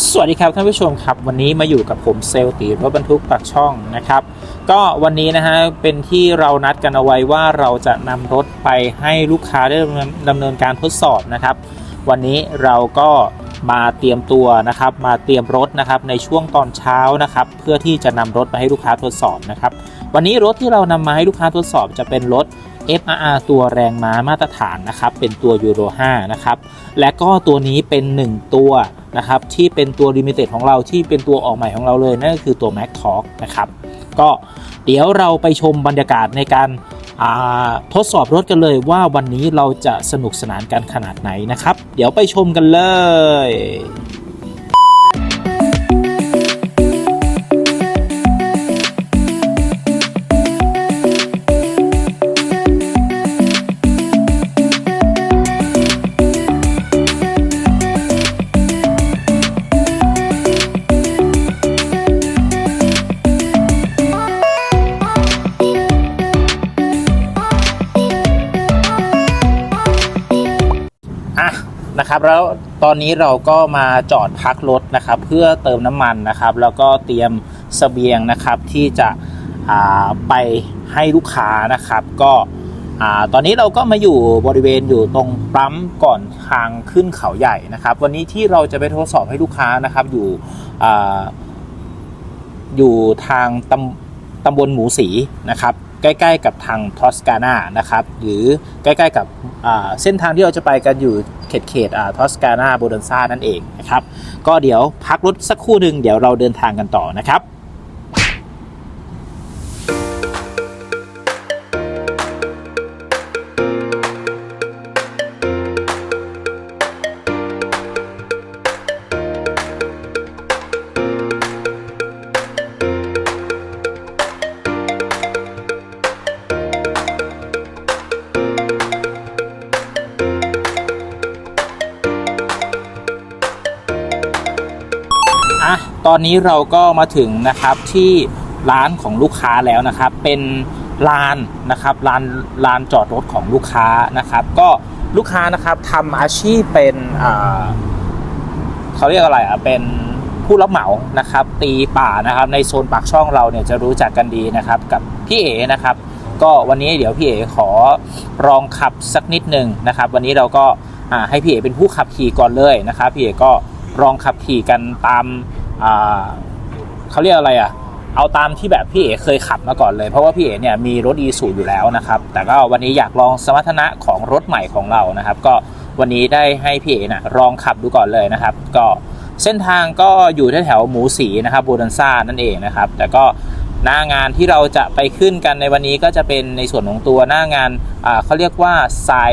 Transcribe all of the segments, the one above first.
สวัสดีครับท่านผู้ชมครับ วันนี้มาอยู่กับผมเซลตีรถบรรทุกปากช่องนะครับ ก็วันนี้นะฮะเป็นที่เรานัดกันเอาไว้ว่าเราจะนำรถไปให้ลูกค้าได้ดำเนินดำเนินการทดสอบนะครับ วันนี้เราก็มาเตรียมตัวนะครับ มาเตรียมรถนะครับในช่วงตอนเช้านะครับ เพื่อที่จะนำรถมาให้ลูกค้าทดสอบนะครับ วันนี้รถที่เรานำมาให้ลูกค้าทดสอบจะเป็นรถ FRR ตัวแรงม้ามาตรฐานนะครับ เป็นตัวยูโร5นะครับ และก็ตัวนี้เป็น 1 ตัวนะครับ ที่เป็นตัว Limited ของเราที่เป็นตัวออกใหม่ของเราเลย นั่นก็คือตัว Mac Talk นะครับ ก็เดี๋ยวเราไปชมบรรยากาศในการทดสอบรถกันเลยว่าวันนี้เราจะสนุกสนานกันขนาดไหนนะครับ เดี๋ยวไปชมกันเลย นะครับ แล้วตอนนี้เราก็มาจอดพักรถนะครับ เพื่อเติมน้ำมันนะครับ แล้วก็เตรียมเสบียงนะครับที่จะไปให้ลูกค้านะครับ ก็ตอนนี้เราก็มาอยู่บริเวณอยู่ตรงปั๊มก่อนทางขึ้นเขาใหญ่นะครับ วันนี้ที่เราจะไปทดสอบให้ลูกค้านะครับ อยู่ออยู่ทางตำตำบลหมูสีนะครับ ใกล้ๆกับทางทอสกานานะครับหรือใกล้ๆกับเส้นทางที่เราจะไปกันอยู่เขตเขตทอสกานาโบเดนซ่านั่นเองนะครับก็เดี๋ยวพักรถสักครู่หนึ่งเดี๋ยวเราเดินทางกันต่อนะครับ อะตอนนี้เราก็มาถึงนะครับที่ร้านของลูกค้าแล้วนะครับ เป็นลานนะครับลานลานจอดรถของลูกค้านะครับ ก็ลูกค้านะครับทำอาชีพเป็นเขาเรียกอะไรอะเป็นผู้รับเหมานะครับ ตีป่านะครับ ในโซนปากช่องเราเนี่ยจะรู้จักกันดีนะครับ กับพี่เอ๋นะครับ ก็วันนี้เดี๋ยวพี่เอ๋ขอลองขับสักนิดหนึ่งนะครับ วันนี้เราก็ให้พี่เอ๋เป็นผู้ขับขี่ก่อนเลยนะครับพี่เอ๋ก็ ลองขับขี่กันตามเขาเรียกอะไรอะเอาตามที่แบบพี่เอ๋เคยขับมาก่อนเลย เพราะว่าพี่เอ๋เนี่ยมีรถอีสูอยู่แล้วนะครับ แต่ก็วันนี้อยากลองสมรรถนะของรถใหม่ของเรานะครับ ก็วันนี้ได้ให้พี่เอ๋นะลองขับดูก่อนเลยนะครับ ก็เส้นทางก็อยู่แถวหมูสีนะครับบูดันซ่านั่นเองนะครับ แต่ก็หน้างานที่เราจะไปขึ้นกันในวันนี้ก็จะเป็นในส่วนของตัวหน้างานเขาเรียกว่าทราย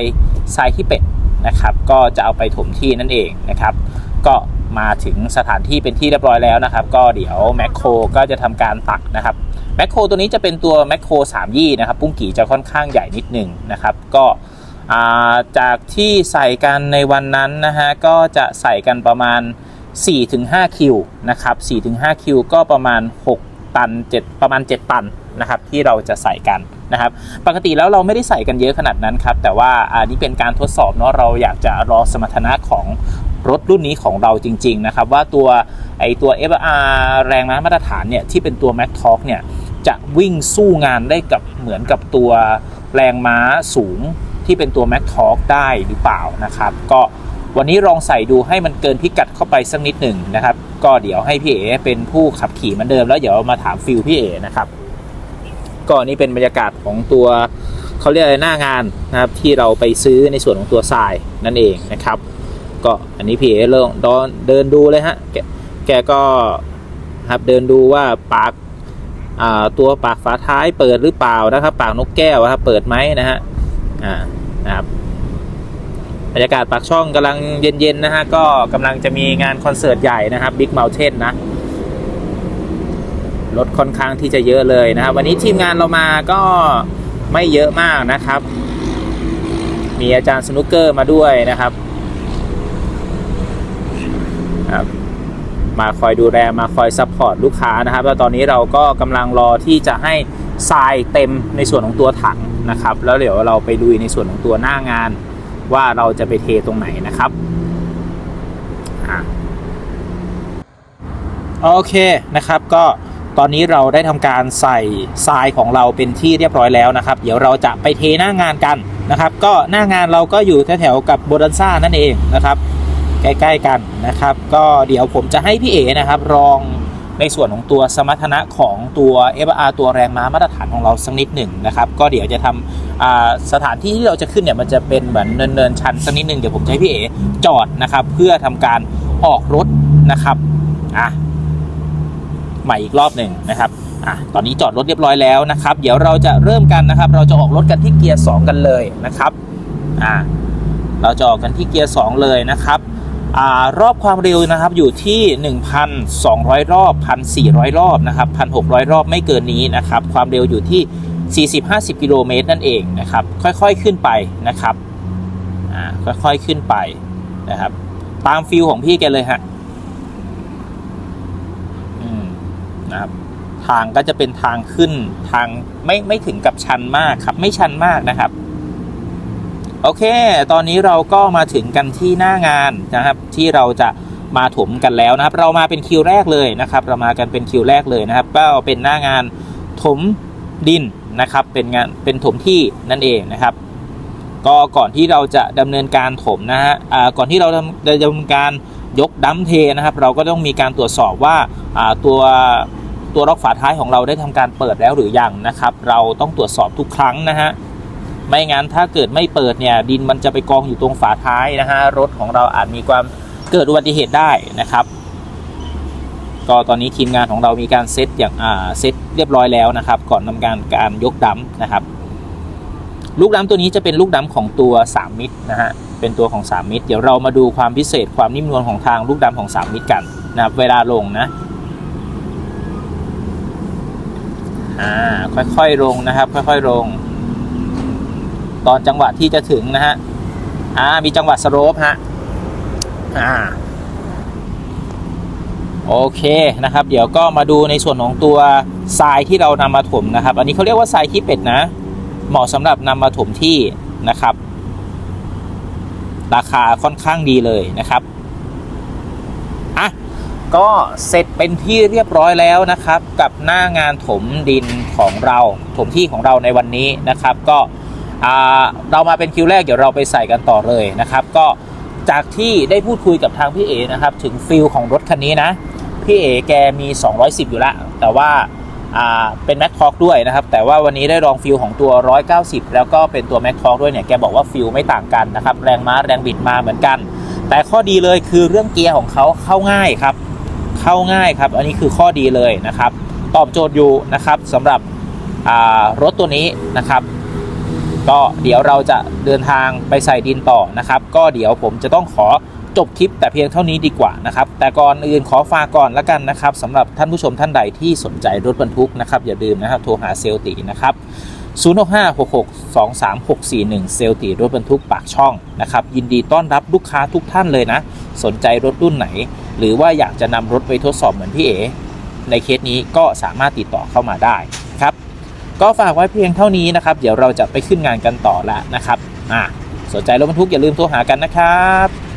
ทรายที่เป็ดนะครับ ก็จะเอาไปถมที่นั่นเองนะครับ ก็มาถึงสถานที่เป็นที่เรียบร้อยแล้วนะครับ ก็เดี๋ยวแมคโครก็จะทำการตักนะครับแมคโครตัวนี้จะเป็นตัวแมคโคร3ยี่นะครับ ปุ้งกี่จะค่อนข้างใหญ่นิดหนึ่งนะครับ ก็จากที่ใส่กันในวันนั้นนะฮะก็จะใส่กันประมาณ 4-5 คิวนะครับ 4-5 คิวก็ประมาณ 6 ตัน 7 ประมาณ 7 ตันนะครับที่เราจะใส่กันนะครับ ปกติแล้วเราไม่ได้ใส่กันเยอะขนาดนั้นครับ แต่ว่าอันนี้เป็นการทดสอบเนาะเราอยากจะรอสมรรถนะของ รถรุ่นนี้ของเราจริง ๆ นะครับ ว่าตัวไอตัว FR แรงม้ามาตรฐานเนี่ย ที่เป็นตัว Mac Talk เนี่ยจะวิ่งสู้งานได้กับเหมือนกับตัวแรงม้าสูงที่เป็นตัว Mac Talk ได้หรือเปล่านะครับ ก็วันนี้ลองใส่ดูให้มันเกินพิกัดเข้าไปสักนิดหนึ่งนะครับ ก็เดี๋ยวให้พี่เอเป็นผู้ขับขี่เหมือนเดิมแล้วเดี๋ยวมาถามฟิลพี่เอนะครับ ก็นี่เป็นบรรยากาศของตัวเขาเรียกอะไรหน้างานนะครับที่เราไปซื้อในส่วนของตัวทรายนั่นเองนะครับ ก็อันนี้พี่เอเริ่มเดินดูเลยฮะ แกแกก็ครับเดินดูว่าปากอ่าตัวปากฝาท้ายเปิดหรือเปล่านะครับ ปากนกแก้วครับเปิดไหมนะฮะอ่านะครับบรรยากาศปากช่องกำลังเย็นๆนะฮะก็กำลังจะมีงานคอนเสิร์ตใหญ่นะครับ Big Mountain นะรถค่อนข้างที่จะเยอะเลยนะครับ วันนี้ทีมงานเรามาก็ไม่เยอะมากนะครับ มีอาจารย์สนุกเกอร์มาด้วยนะครับ มาคอยดูแลมาคอยซัพพอร์ตลูกค้านะครับแล้วตอนนี้เราก็กำลังรอที่จะให้ทรายเต็มในส่วนของตัวถังนะครับ แล้วเดี๋ยวเราไปลุยในส่วนของตัวหน้างาน ว่าเราจะไปเทตรงไหนนะครับโอเคนะครับก็ตอนนี้เราได้ทำการใส่ทรายของเราเป็นที่เรียบร้อยแล้วนะครับ เดี๋ยวเราจะไปเทหน้างานกันนะครับ ก็หน้างานเราก็อยู่แถวๆกับโบดันซ่านั่นเองนะครับ ใกล้ ๆ กันนะครับ ก็เดี๋ยวผมจะให้พี่เอ๋นะครับลองในส่วนของตัวสมรรถนะของตัว FR ตัวแรงม้ามาตรฐานของเราสักนิดหนึ่งนะครับ ก็เดี๋ยวจะทำสถานที่ที่เราจะขึ้นเนี่ยมันจะเป็นเหมือนเนินๆชันสักนิดหนึ่งเดี๋ยวผมจะให้พี่เอ๋จอดนะครับ เพื่อทำการออกรถนะครับอะใหม่อีกรอบหนึ่งนะครับอะตอนนี้จอดรถเรียบร้อยแล้วนะครับ เดี๋ยวเราจะเริ่มกันนะครับ เราจะออกรถกันที่เกียร์2กันเลยนะครับอ่าเราจะออกกันที่เกียร์2เลยนะครับ รอบความเร็วนะครับอยู่ที่ 1,200 รอบ 1,400 รอบนะครับ 1,600 รอบไม่เกินนี้นะครับ ความเร็วอยู่ที่ 40-50 กิโลเมตรนั่นเองนะครับ ค่อยๆขึ้นไปนะครับค่อยๆขึ้นไปนะครับ ตามฟิลของพี่แกเลยฮะอืมนะครับทางก็จะเป็นทางขึ้นทางไม่ไม่ถึงกับชันมากครับ ไม่ชันมากนะครับ โอเค ตอนนี้เราก็มาถึงกันที่หน้างานนะครับ ที่เราจะมาถมกันแล้วนะครับ เรามาเป็นคิวแรกเลยนะครับ เรามากันเป็นคิวแรกเลยนะครับ ก็เป็นหน้างานถมดินนะครับ เป็นงานเป็นถมที่นั่นเองนะครับ ก็ก่อนที่เราจะดำเนินการถมนะฮะก่อนที่เราจะดำเนินการยกดัมเทนะครับ เราก็ต้องมีการตรวจสอบว่าอ่าตัวตัวล็อกฝาท้ายของเราได้ทำการเปิดแล้วหรือยังนะครับ เราต้องตรวจสอบทุกครั้งนะฮะ ไม่งั้นถ้าเกิดไม่เปิดเนี่ยดินมันจะไปกองอยู่ตรงฝาท้ายนะฮะรถของเราอาจมีความเกิดอุบัติเหตุได้นะครับ ก็ตอนนี้ทีมงานของเรามีการเซตอย่างอ่าเซตเรียบร้อยแล้วนะครับ ก่อนทำการการยกดัมนะครับ ลูกดำตัวนี้จะเป็นลูกดำของตัว3มิตรนะฮะเป็นตัวของ3มิตร เดี๋ยวเรามาดูความพิเศษความนิ่มนวลของทางลูกดำของ3มิตรกันนะครับเวลาลงนะอ่าค่อยๆลงนะครับ ค่อยๆลง ตอนจังหวะที่จะถึงนะฮะอ่ามีจังหวะสโลปฮะอ่าโอเคนะครับ เดี๋ยวก็มาดูในส่วนของตัวทรายที่เรานำมาถมนะครับ อันนี้เขาเรียกว่าทรายขี้เป็ดนะ เหมาะสำหรับนำมาถมที่นะครับ ราคาค่อนข้างดีเลยนะครับอะก็เสร็จเป็นที่เรียบร้อยแล้วนะครับ กับหน้างานถมดินของเรา ถมที่ของเราในวันนี้นะครับ ก็ เรามาเป็นคิวแรกเดี๋ยวเราไปใส่กันต่อเลยนะครับ ก็จากที่ได้พูดคุยกับทางพี่เอนะครับ ถึงฟิลของรถคันนี้นะ พี่เอแกมี 210 อยู่ล้วแต่ว่าเป็นแม็กทอกด้วยนะครับ แต่ว่าวันนี้ได้ลองฟิลของตัว 190 แล้วก็เป็นตัวแม็กทอกด้วยเนี่ย แกบอกว่าฟิลไม่ต่างกันนะครับ แรงม้าแรงบิดมาเหมือนกัน แต่ข้อดีเลยคือเรื่องเกียร์ของเขาเข้าง่ายครับ เข้าง่ายครับ อันนี้คือข้อดีเลยนะครับ ตอบโจทย์อยู่นะครับสำหรับรถตัวนี้นะครับ ก็เดี๋ยวเราจะเดินทางไปใส่ดินต่อนะครับ ก็เดี๋ยวผมจะต้องขอจบคลิปแต่เพียงเท่านี้ดีกว่านะครับ แต่ก่อนอื่นขอฝากก่อนละกันนะครับสำหรับท่านผู้ชมท่านใดที่สนใจรถบรรทุกนะครับ อย่าลืมนะครับโทรหาเซลตีนะครับ 0656623641 เซลตีรถบรรทุกปากช่องนะครับ ยินดีต้อนรับลูกค้าทุกท่านเลยนะ สนใจรถรุ่นไหน หรือว่าอยากจะนำรถไปทดสอบเหมือนพี่เอในเคสนี้ก็สามารถติดต่อเข้ามาได้ ก็ฝากไว้เพียงเท่านี้นะครับ เดี๋ยวเราจะไปขึ้นงานกันต่อละนะครับอ่าสนใจรถบรรทุกอย่าลืมโทรหากันนะครับ